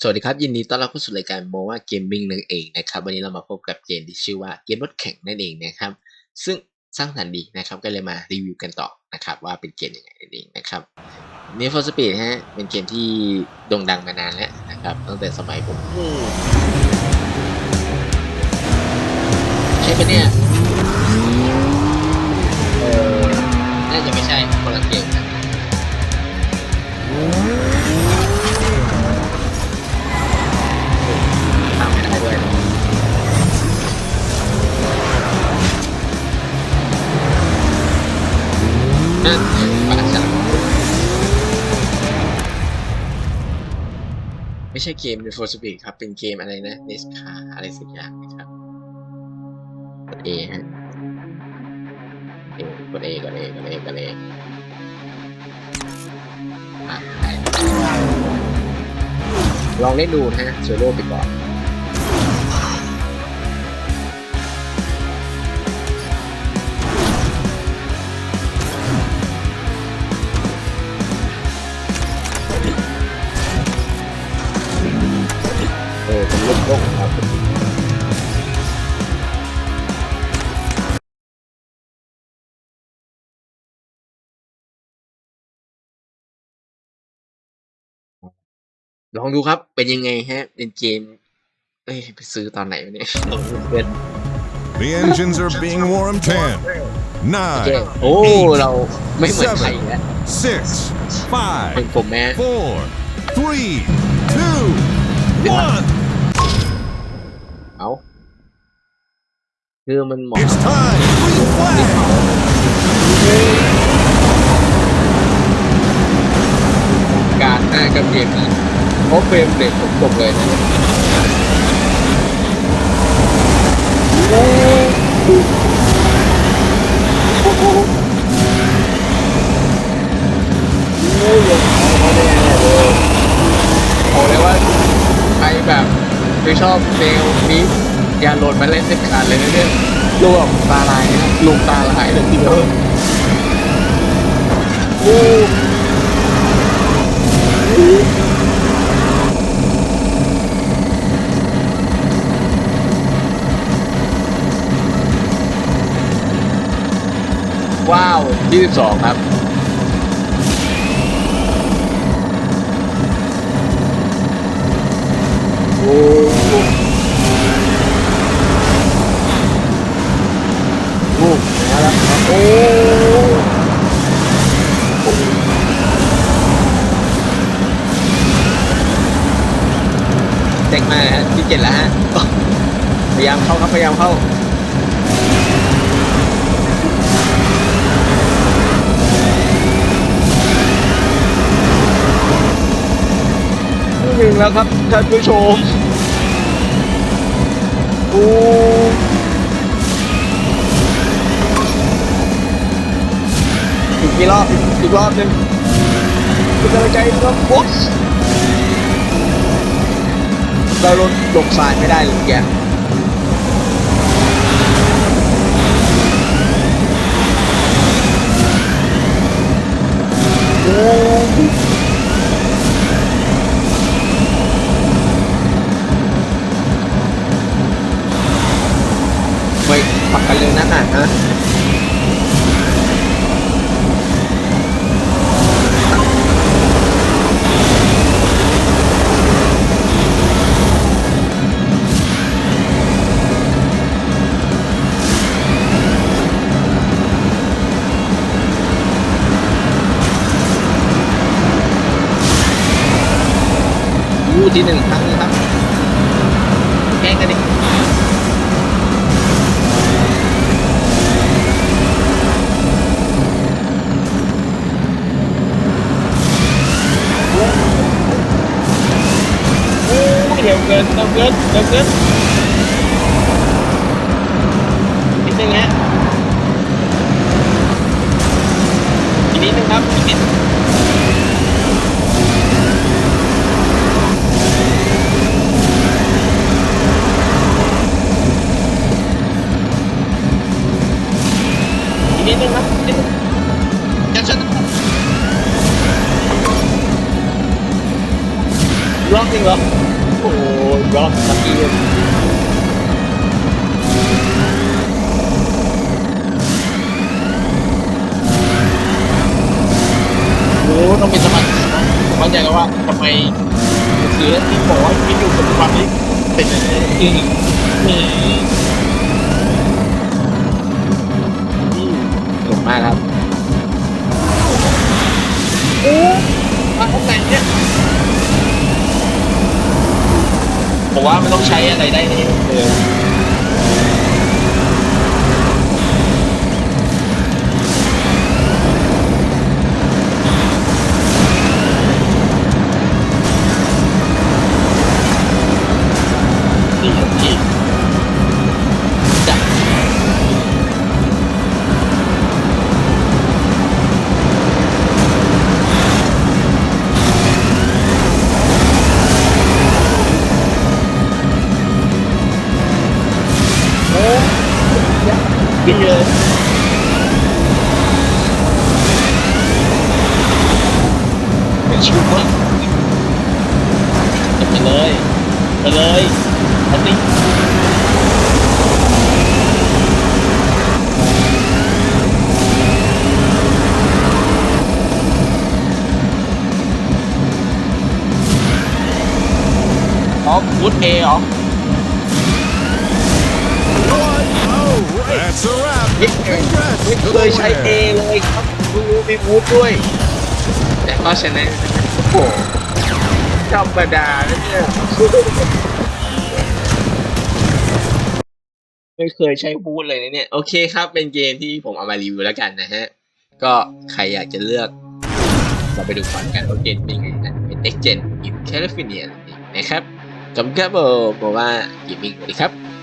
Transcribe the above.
สวัสดีครับ ยินดีต้อนรับเข้าสู่รายการโมว่าเกมมิ่งนั่นเองนะครับ วันนี้เรามาพบกับเกมที่ชื่อว่าเกมรถแข่งนั่นเองนะครับ ซึ่งสร้างสรรค์ดีนะครับก็เลยมารีวิวกันต่อนะครับว่าเป็นเกมยังไงนั่นเองนะครับ Need for Speed ฮะเป็นเกมที่โด่งดังมานานแล้วนะครับตั้งแต่สมัยผมใช่ปะเนี่ยเออน่าจะไม่ใช่คนละเกมนะ ไม่ใช่เกม Need for Speed ครับ เป็นเกมอะไรนะ NASCAR อะไรสักอย่างนะครับ กด A ฮะกด A กด A กด A กด A อะได้ลองเล่นดูนะฮะโซโล่ไปก่อน ลองดูครับเป็นยังไงฮะเป็นเกมเอ้ยไปซื้อตอนไหนวะเนี่ยเป็น The engines are being warmed. Ten, เกม nine, โอ้ เราไม่เหมือนใครแล้ว six, เป็น five, ผมแม่ four, three, two, one. เอาคือมันเหมาะ It's time. Green flag. การหน้ากับเกมนี้ เพราะเฟรมเรทผมตกเลยนะโอ้เลยบอกเลยว่าใครแบบไม่ชอบแนวนี้อย่าโหลดมาเล่นเด็ดขาดเลยนะเนี่ยลวกตาลายนะลูกตาลายเลยทีเดียวโอ้ ว้าว 22 ครับโอ้โหโอ้มาแล้วครับโอ้เจ๋งมากฮะที่เจ็ดแล้วฮะ พยายามเข้าครับ พยายามเข้า งแล้วครับท่านผู้ชมโอ้อีกกี่รอบอีกรอบหนึ่งเป็นกำลังใจครับโอ๊ยเราลงลงทรายไม่ได้เลยแกโอ้ ปักกันเลยนะน่ะฮะที่หนึ่งครับ เร็วเกินเร็วเกินเร็วเกินนิดนึงฮะอีกนิดนึงครับอีกนิดอีกนิดนึงครับอีกนิดนึงจะ ชนะรออบจริงเหรอโอ้โหรอบสักทีเลยโอ้ต้องเป็นสมาธินะเข้าใจแล้วว่าทำไมคือที่บอกว่าไม่อยู่กับความนี้เป็นอย่างนี้อืมอืมสนุกมากครับโอ้มาเข้าในเนี่ย ผมว่ามันต้องใช้อะไรได้เองเออนี่ครับพี่ เป็นชูมากไปเลยไปเลยอันนี้อ๋อวูดเอเหรอ That's a wrap. ไม่เคยใช้เอเลยครับดูมีวูดด้วย แต่ก็ชนะโอ้โหธรรมดานะเนี่ยไม่เคยใช้วูดเลยนะเนี่ย โอเคครับ เป็นเกมที่ผมเอามารีวิวแล้วกันนะฮะ ก็ใครอยากจะเลือก เราไปดูก่อนกันว่าเกมเป็นยังไงนะ เป็น X Gen in California นั่นเองนะครับขอบคุณครับผมบอกว่า Gaming สวัสดีครับ